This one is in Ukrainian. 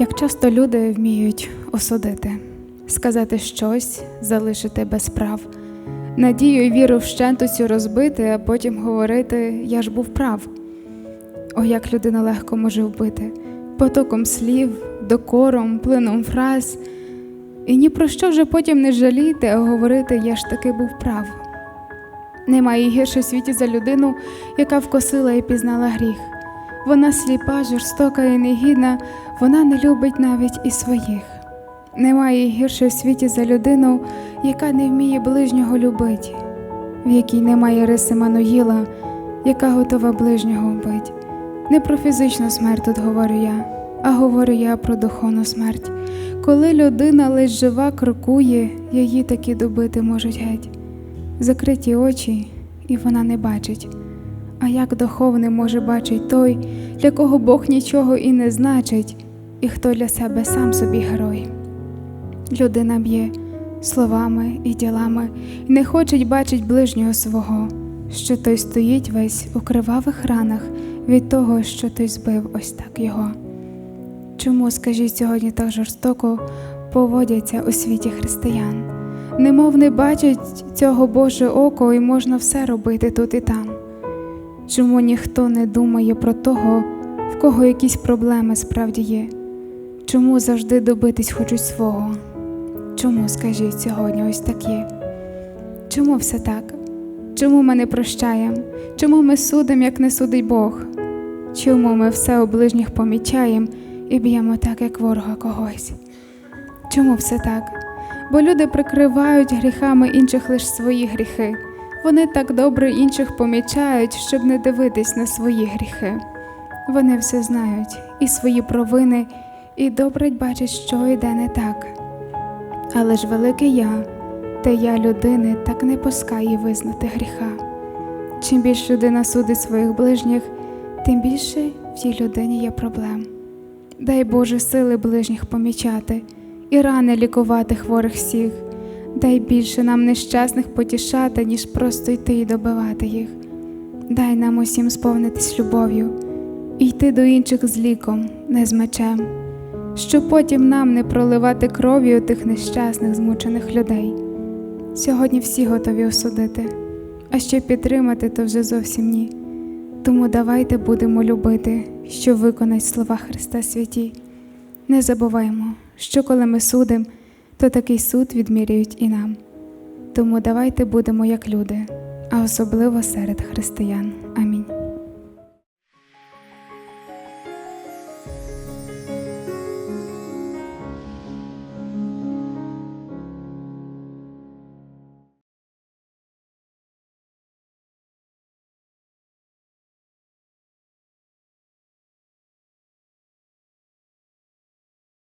Як часто люди вміють осудити, сказати щось, залишити без прав, надію і віру вщент усю розбити, а потім говорити Я ж був прав. О, як людина легко може вбити потоком слів, докором, плином фраз, і ні про що вже потім не жаліти, а говорити Я ж таки був прав. Немає гірше світі за людину, яка вкосила і пізнала гріх. Вона сліпа, жорстока і негідна, вона не любить навіть і своїх. Немає гірше в світі за людину, яка не вміє ближнього любити, в якій немає риси Мануїла, яка готова ближнього вбить. Не про фізичну смерть тут говорю я, а говорю я про духовну смерть. Коли людина лиш жива крокує, її таки добити можуть геть. Закриті очі, і вона не бачить. А як духовне може бачить той, для кого Бог нічого і не значить, і хто для себе сам собі герой. Людина б'є словами і ділами, і не хоче бачить ближнього свого, що той стоїть весь у кривавих ранах від того, що той збив ось так його. Чому, скажіть, сьогодні так жорстоко поводяться у світі християн? Немов не бачать цього Боже око, і можна все робити тут і там. Чому ніхто не думає про того, в кого якісь проблеми справді є? Чому завжди добитись хочуть свого? Чому, скажіть, сьогодні ось так є? Чому все так? Чому ми не прощаємо? Чому ми судимо, як не судить Бог? Чому ми все у ближніх помічаємо і б'ємо так, як ворога когось? Чому все так? Бо люди прикривають гріхами інших лише свої гріхи. Вони так добре інших помічають, щоб не дивитись на свої гріхи. Вони все знають і свої провини, і добре бачать, що йде не так. Але ж великий я, та я людини так не пускає визнати гріха. Чим більше людина судить своїх ближніх, тим більше в тій людині є проблем. Дай Боже сили ближніх помічати і рани лікувати хворих всіх. Дай більше нам нещасних потішати, ніж просто йти і добивати їх. Дай нам усім сповнитись любов'ю і йти до інших з ліком, не з мечем, щоб потім нам не проливати кров'ю тих нещасних, змучених людей. Сьогодні всі готові осудити, а ще підтримати то вже зовсім ні. Тому давайте будемо любити, що виконать слова Христа святі. Не забуваймо, що коли ми судимо, то такий суд відміряють і нам. Тому давайте будемо як люди, а особливо серед християн. Амінь.